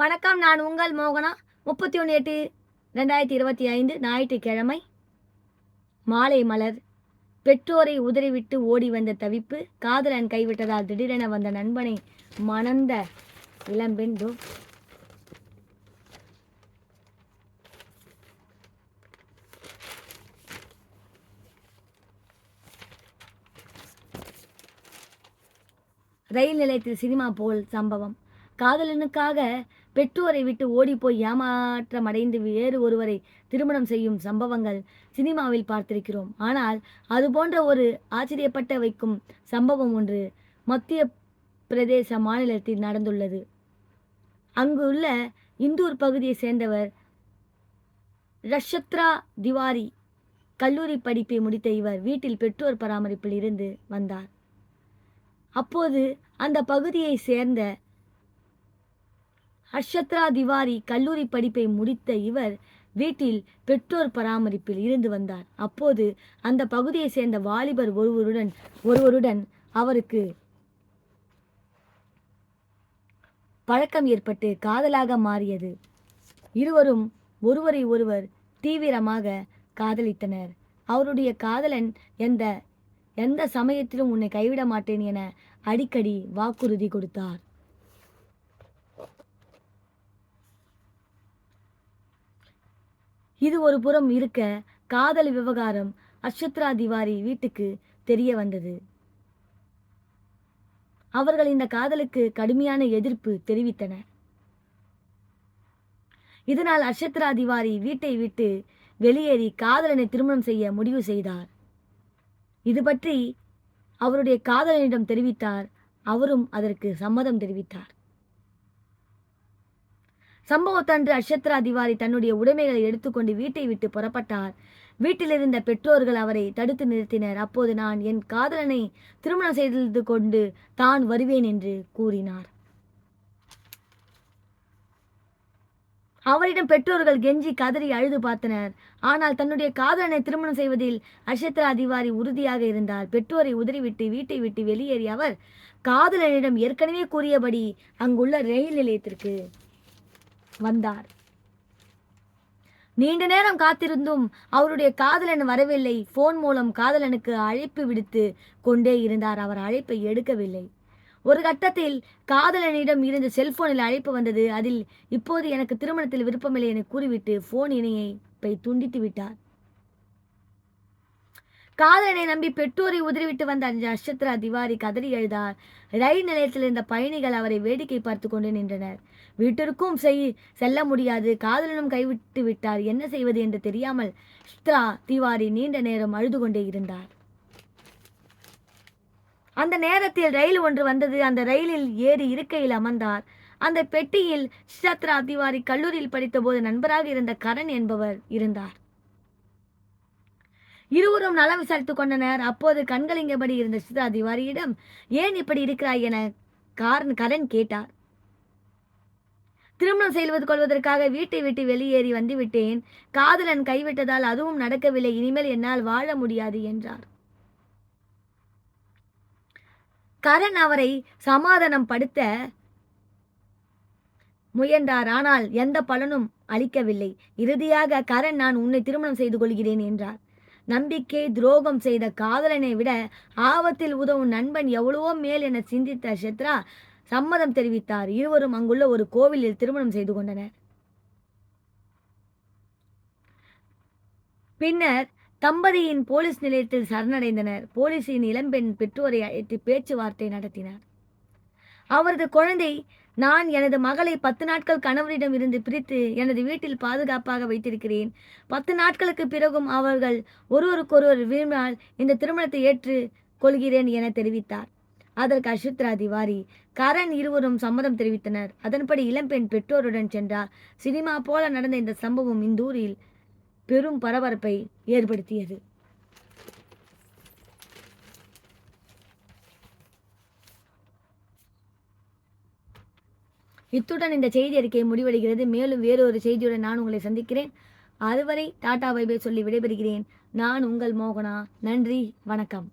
வணக்கம் நான் உங்கள் மோகனா. முப்பத்தி ஒன்று எட்டு ரெண்டாயிரத்தி இருபத்தி ஐந்து ஞாயிற்றுக்கிழமை மாலை மலர். பெற்றோரை உதறிவிட்டு ஓடி வந்த தவிப்பு காதலன் கைவிட்டதால் திடீரென வந்த நண்பனை மணந்த இளம்பெண் தோ ரயில் நிலையத்தில் சினிமா போல் சம்பவம். காதலனுக்காக பெற்றோரை விட்டு ஓடிப்போய் ஏமாற்றமடைந்து வேறு ஒருவரை திருமணம் செய்யும் சம்பவங்கள் சினிமாவில் பார்த்திருக்கிறோம். ஆனால் அது போன்ற ஒரு ஆச்சரியப்பட்ட வைக்கும் சம்பவம் ஒன்று மத்திய பிரதேச மாநிலத்தில் நடந்துள்ளது. அங்கு உள்ள இந்தூர் பகுதியை சேர்ந்தவர் ரஷத்ரா திவாரி கல்லூரி படிப்பை முடித்த இவர் வீட்டில் பெற்றோர் பராமரிப்பில் இருந்து வந்தார். அப்போது அந்த பகுதியை சேர்ந்த ஹர்ஷத்ரா திவாரி கல்லூரி படிப்பை முடித்த இவர் வீட்டில் பெற்றோர் பராமரிப்பில் இருந்து வந்தார். அப்போது அந்த பகுதியை சேர்ந்த வாலிபர் ஒருவருடன் ஒருவருடன் அவருக்கு பழக்கம் ஏற்பட்டு காதலாக மாறியது. இருவரும் ஒருவரை ஒருவர் தீவிரமாக காதலித்தனர். அவருடைய காதலன் எந்த எந்த சமயத்திலும் உன்னை கைவிட மாட்டேன் என அடிக்கடி வாக்குறுதி கொடுத்தார். இது ஒரு புறம் இருக்க காதல் விவகாரம் அக்ஷத்ரா திவாரி வீட்டுக்கு தெரிய வந்தது. அவர்கள் இந்த காதலுக்கு கடுமையான எதிர்ப்பு தெரிவித்தனர் இதனால் அக்ஷத்ரா திவாரி வீட்டை விட்டு வெளியேறி காதலனை திருமணம் செய்ய முடிவு செய்தார். இது பற்றி அவருடைய காதலனிடம் தெரிவித்தார். அவரும் அதற்கு சம்மதம் தெரிவித்தார். சம்பவத்தன்று அக்ஷத்ரா திவாரி தன்னுடைய உடைமைகளை எடுத்துக்கொண்டு வீட்டை விட்டு புறப்பட்டார். வீட்டிலிருந்த பெற்றோர்கள் அவரை தடுத்து நிறுத்தினர். அப்போது நான் என் காதலனை திருமணம் செய்து கொண்டு தான் வருவேன் என்று கூறினார். அவரிடம் பெற்றோர்கள் கெஞ்சி கதறி அழுது பார்த்தனர். ஆனால் தன்னுடைய காதலனை திருமணம் செய்வதில் அஷத்ரா திவாரி உறுதியாக இருந்தார். பெற்றோரை உதறிவிட்டு வீட்டை விட்டு வெளியேறி அவர் காதலனிடம் ஏற்கனவே கூறியபடி அங்குள்ள ரயில் நிலையத்திற்கு வந்தார். நீண்ட நேரம் காத்திருந்தும் அவருடைய காதலன் வரவில்லை. போன் மூலம் காதலனுக்கு அழைப்பு விடுத்து கொண்டே இருந்தார். அவர் அழைப்பை எடுக்கவில்லை. ஒரு கட்டத்தில் காதலனிடம் இருந்து செல்போனில் அழைப்பு வந்தது. அதில் இப்போது எனக்கு திருமணத்தில் விருப்பமில்லை என கூறிவிட்டு போன் இணையை துண்டித்து விட்டார். காதலனை நம்பி பெற்றோரை உதறிவிட்டு வந்த அந்த அஷத்ரா திவாரி கதறி எழுதார். ரயில் நிலையத்தில் இருந்த பயணிகள் அவரை வேடிக்கை பார்த்து கொண்டு நின்றனர். வீட்டிற்கும் செய் செல்ல முடியாது. காதலனும் கைவிட்டு விட்டார். என்ன செய்வது என்று தெரியாமல் சித்ரா திவாரி நீண்ட நேரம் அழுது கொண்டே இருந்தார். அந்த நேரத்தில் ரயில் ஒன்று வந்தது. அந்த ரயிலில் ஏறி இருக்கையில் அமர்ந்தார். அந்த பெட்டியில் சித்ரா திவாரி கல்லூரியில் படித்தபோது நண்பராக இருந்த கரண் என்பவர் இருந்தார். இருவரும் நலம் விசாரித்து கொண்டனர். அப்போது கண்களிங்கபடி இருந்த சுதா திவாரியிடம் ஏன் இப்படி இருக்கிறாய்? என காரன் கரண் கேட்டார். திருமணம் செய்வது கொள்வதற்காக வீட்டை விட்டு வெளியேறி வந்துவிட்டேன். காதலன் கைவிட்டதால் அதுவும் நடக்கவில்லை. இனிமேல் என்னால் வாழ முடியாது என்றார். கரண் அவரை சமாதானம் படுத்த முயன்றார். ஆனால் எந்த பலனும் அளிக்கவில்லை. இறுதியாக கரண் நான் உன்னை திருமணம் செய்து கொள்கிறேன் என்றார். நம்பிக்கை துரோகம் செய்த காதலனை விட ஆபத்தில் உதவும் நண்பன் எவ்வளவோ மேல் என சிந்தித்த ஷெத்ரா சம்மதம் தெரிவித்தார். இருவரும் அங்குள்ள ஒரு கோவிலில் திருமணம் செய்து கொண்டனர். பின்னர் தம்பதியின் போலீஸ் நிலையத்தில் சரணடைந்தனர். போலீசின் இளம்பெண் பெற்றோரை அழைத்து பேச்சுவார்த்தை நடத்தினார். அவரது குழந்தை நான் எனது மகளை பத்து நாட்கள் கணவரிடம் இருந்து பிரித்து எனது வீட்டில் பாதுகாப்பாக வைத்திருக்கிறேன். பத்து நாட்களுக்கு பிறகும் அவர்கள் ஒருவருக்கொருவர் விரும்பினால் இந்த திருமணத்தை ஏற்று கொள்கிறேன் என தெரிவித்தார். அதற்கு அஷுத்ரா திவாரி கரண் இருவரும் சம்மதம் தெரிவித்தனர். அதன்படி இளம்பெண் பெற்றோருடன் சென்றார். சினிமா போல நடந்த இந்த சம்பவம் இந்தூரில் பெரும் பரபரப்பை ஏற்படுத்தியது. இத்துடன் இந்த செய்தி அறிக்கை முடிவடைகிறது. மேலும் வேறொரு செய்தியுடன் நான் உங்களை சந்திக்கிறேன். அதுவரை டாடா வைபை சொல்லி விடைபெறுகிறேன். நான் உங்கள் மோகனா. நன்றி. வணக்கம்.